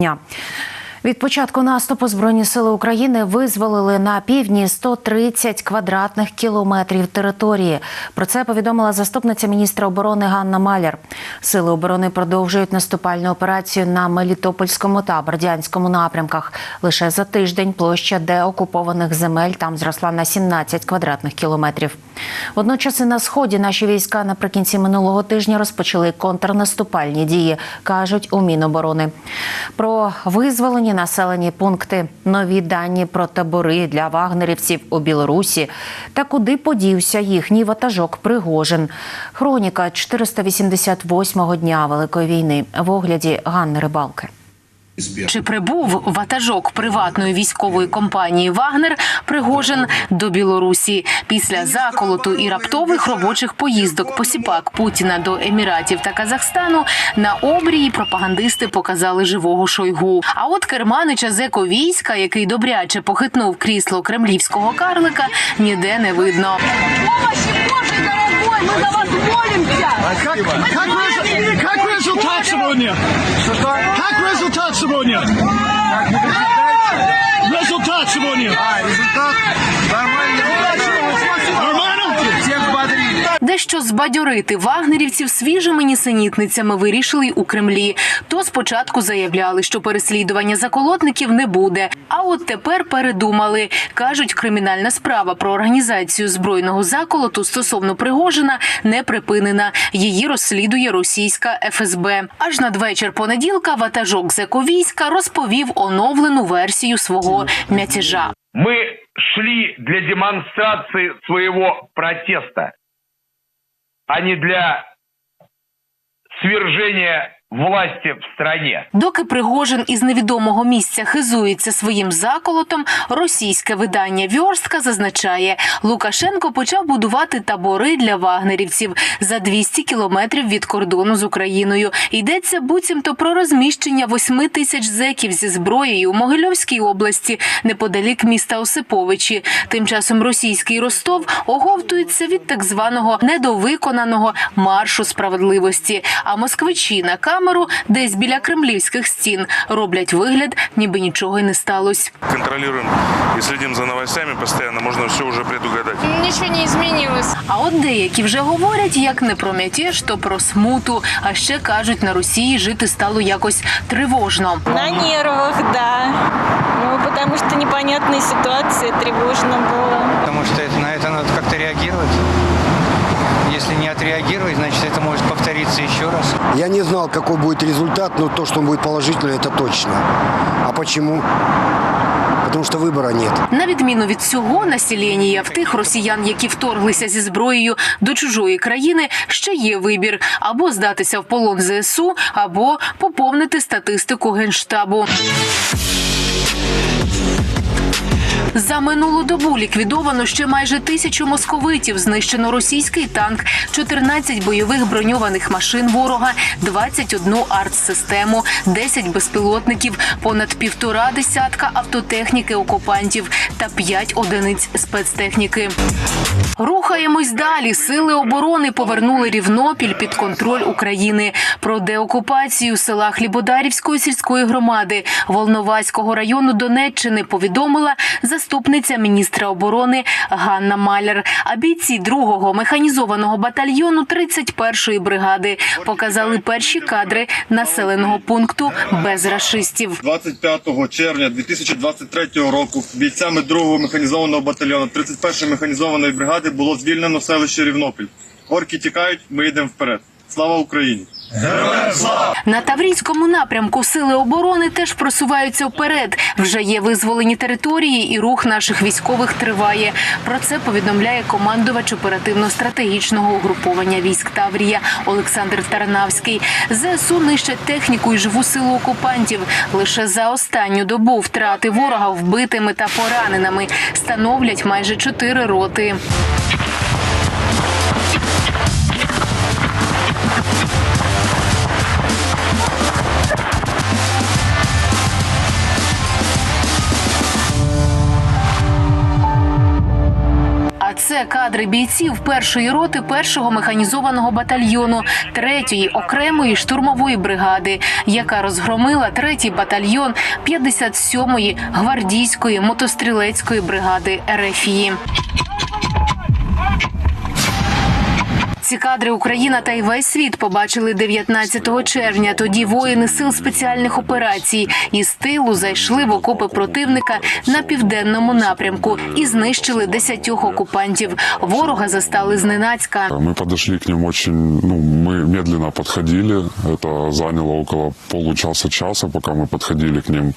Дня. Від початку наступу Збройні сили України визволили на півдні 130 квадратних кілометрів території. Про це повідомила заступниця міністра оборони Ганна Маляр. Сили оборони продовжують наступальну операцію на Мелітопольському та Бердянському напрямках. Лише за тиждень площа деокупованих земель там зросла на 17 квадратних кілометрів. Водночас і на сході наші війська наприкінці минулого тижня розпочали контрнаступальні дії, кажуть у Міноборони. Про визволені населені пункти, нові дані про табори для вагнерівців у Білорусі та куди подівся їхній ватажок Пригожин. Хроніка 488-го дня Великої війни в огляді Ганни Рибалки. Чи прибув ватажок приватної військової компанії Вагнер Пригожин до Білорусі після заколоту і раптових робочих поїздок посіпак Путіна до Еміратів та Казахстану на обрії пропагандисти показали живого шойгу. А от керманича зеко війська, який добряче похитнув крісло кремлівського карлика, ніде не видно. Мы за вас молимся! Как, как, рез- как результат сегодня? Как результат сегодня? Результат сегодня. результат нормальный. Нормально? Всех бодрили. Дещо збадьорити вагнерівців свіжими нісенітницями вирішили й у Кремлі. То спочатку заявляли, що переслідування заколотників не буде. А от тепер передумали. кажуть, кримінальна справа про організацію збройного заколоту стосовно Пригожина не припинена. Її розслідує російська ФСБ. Аж надвечір понеділка ватажок зековійська розповів оновлену версію свого мятежа. Мы шли для демонстрации своего протеста, а не для свержения власти в стране. Доки Пригожин із невідомого місця хизується своїм заколотом, російське видання Вьорстка зазначає, Лукашенко почав будувати табори для вагнерівців за 200 кілометрів від кордону з Україною. Йдеться буцімто про розміщення 8 тисяч зеків зі зброєю у Могильовській області неподалік міста Осиповичі. Тим часом російський Ростов оговтується від так званого недовиконаного маршу справедливості. А москвичі на камеру десь біля кремлівських стін роблять вигляд, ніби нічого й не сталося. контролируем и следим за новостями постоянно, можно все уже предугадать. Ничего не изменилось. А от деякі вже говорять як не про мятеж, то про смуту. А ще кажуть, на Росії жити стало якось тривожно. На нервах, да. Ну, потому что непонятная ситуация, тревожно было. Потому что это- на это надо как-то реагировать. Если не отреагировать, значит это может повториться еще раз. Я не знал, какой будет результат, но то, что он будет положительный, это точно. А почему? Потому что выбора нет. На відміну від цього населення в тих росіян, які вторглися зі зброєю до чужої країни, ще є вибір або здатися в полон ЗСУ, або поповнити статистику генштабу. За минулу добу ліквідовано ще майже тисячу московитів. Знищено російський танк, 14 бойових броньованих машин ворога, 21 артсистему, 10 безпілотників, понад півтора десятка автотехніки окупантів та 5 одиниць спецтехніки. Рухаємось далі. Сили оборони повернули Рівнопіль під контроль України. Про деокупацію села Хлібодарівської сільської громади Волноваського району Донеччини повідомила заступниця міністра оборони Ганна Маляр. А бійці другого механізованого батальйону 31-ї бригади показали перші кадри населеного пункту без рашистів. 25 червня 2023 року бійцями 2-го механізованого батальйону 31-ї механізованої бригади було звільнено селище Рівнопіль. Орки тікають, ми йдемо вперед. Слава Україні! На Таврійському напрямку сили оборони теж просуваються вперед. Вже є визволені території, і рух наших військових триває. Про це повідомляє командувач оперативно-стратегічного угруповання військ Таврія Олександр Тарнавський. ЗСУ нищать техніку і живу силу окупантів. Лише за останню добу втрати ворога вбитими та пораненими становлять майже чотири роти. Кадри бійців першої роти першого механізованого батальйону третьої окремої штурмової бригади, яка розгромила третій батальйон 57-ї гвардійської мотострілецької бригади РФІ. Ці кадри Україна та й весь світ побачили 19 червня. Тоді воїни сил спеціальних операцій із тилу зайшли в окопи противника на південному напрямку і знищили 10 окупантів. Ворога застали зненацька. Мы подошли к ним очень, ну, мы медленно подходили. Это заняло около получаса-часа, пока мы подходили к ним.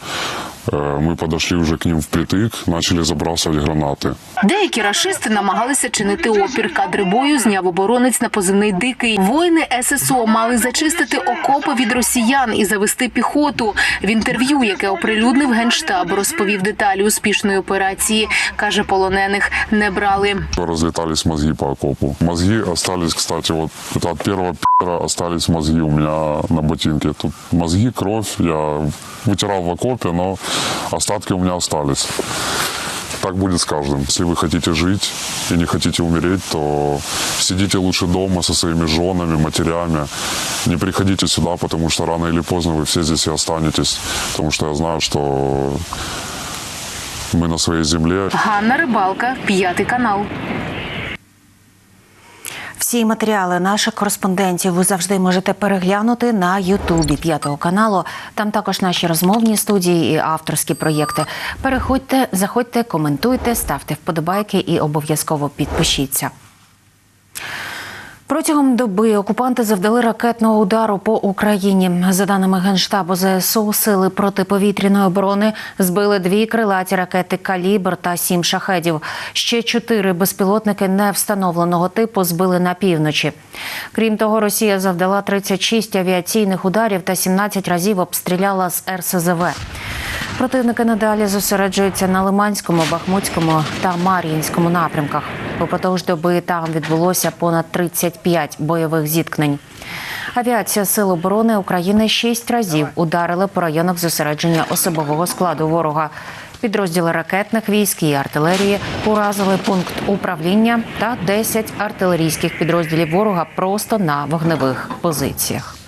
Э, Мы подошли уже к ним впритык, начали забрасывать гранаты. Деякі рашисти намагалися чинити опір. Кадри бою зняв оборонець на позивний дикий. Воїни ССО мали зачистити окопи від росіян і завести піхоту. В інтерв'ю, яке оприлюднив генштаб, розповів деталі успішної операції. каже, полонених не брали. Разлетались мозги по окопу. Мозги остались, кстати, вот это от первого пи***ра остались мозги у меня на ботинке. Тут мозги, кровь, я вытирал в окопе, но остатки у меня остались. Так будет с каждым. Если вы хотите жить и не хотите умереть, то сидите лучше дома со своими женами, матерями. Не приходите сюда, потому что рано или поздно вы все здесь и останетесь. Потому что я знаю, что мы на своей земле. Ганна Рибалка, п'ятий канал. Всі матеріали наших кореспондентів ви завжди можете переглянути на Ютубі п'ятого каналу. Там також наші розмовні студії і авторські проєкти. Переходьте, заходьте, коментуйте, ставте вподобайки і обов'язково підпишіться. Протягом доби окупанти завдали ракетного удару по Україні. За даними генштабу ЗСУ, сили протиповітряної оборони збили дві крилаті ракети Калібр та сім шахедів. Ще чотири безпілотники невстановленого типу збили на півночі. Крім того, Росія завдала 36 авіаційних ударів та 17 разів обстріляла з РСЗВ. Противники надалі зосереджуються на Лиманському, Бахмутському та Мар'їнському напрямках. Упродовж доби там відбулося понад 35 бойових зіткнень. Авіація Сил оборони України шість разів ударили по районах зосередження особового складу ворога. Підрозділи ракетних військ і артилерії уразили пункт управління та 10 артилерійських підрозділів ворога просто на вогневих позиціях.